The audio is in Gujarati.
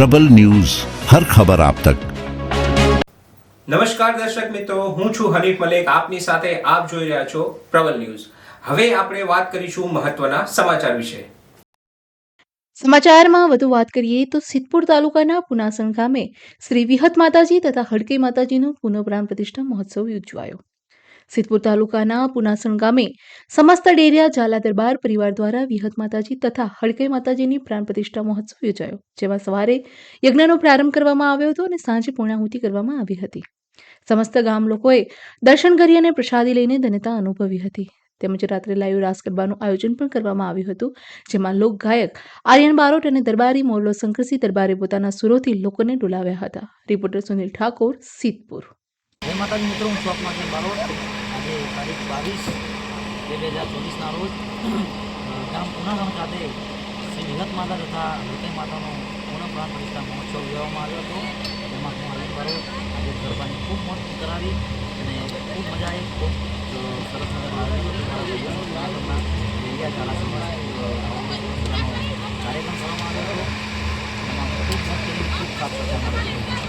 પ્રબલ ન્યૂઝ હર ખબર આપ તક. નમસ્કાર દર્શક મિત્રો હું છું હરીફ મલેક. આપની સાથે આપ જોઈ રહ્યા છો પ્રબલ ન્યૂઝ. હવે આપણે વાત કરીશું મહત્વના સમાચાર વિશે. સમાચારમાં વધુ વાત કરીએ તો સિદ્ધપુર તાલુકાના પુનાસણ ગામે શ્રી વિહત માતાજી તથા હડકે માતાજીનો પુનઃપ્રાણ પ્રતિષ્ઠા મહોત્સવ યોજાયો સિદ્ધપુર તાલુકાના પુનાસણ ગામે સમસ્ત ડેરિયા ઝાલા દરબાર પરિવાર દ્વારા વિહત માતાજી તથા હડકે માતાજીની પ્રાણ પ્રતિષ્ઠા મહોત્સવ યોજાયો, જેમાં સવારે યજ્ઞનો પ્રારંભ કરવામાં આવ્યો હતો અને સાંજે પૂર્ણાહુતિ કરવામાં આવી હતી. સમસ્ત ગામ લોકોએ દર્શન કરી અને પ્રસાદી લઈને ધન્યતા અનુભવી હતી. તેમજ રાત્રે લાઈવ રાસ ગરબાનું આયોજન પણ કરવામાં આવ્યું હતું, જેમાં લોક ગાયક આર્યન બારોટ અને દરબારી મોરલો શંકરસિંહ દરબારે પોતાના સુરોથી લોકોને ડોલાવ્યા હતા. રિપોર્ટર સુનિલ ઠાકોર, સિદ્ધપુર. માતાજી મિત્રો, હું બારોટ. આજે તારીખ બાવીસ બે બે હજાર ચોવીસના રોજ ગામ પુનાગામ ખાતે શ્રી વિગત માતા તથા હૃદય માતાનો પૂર્ણ પ્રાંત પ્રતિષ્ઠા મહોત્સવ ઉજવવામાં આવ્યો હતો. જેમાં હું બારોટ આજે ગરબાની ખૂબ મોજ કરાવી અને ખૂબ મજા આવી. ખૂબ સરસ અ, કાર્યક્રમ કરવામાં આવ્યો હતો. એમાં ખૂબ મોજ ખૂબ સાફ સફાઈ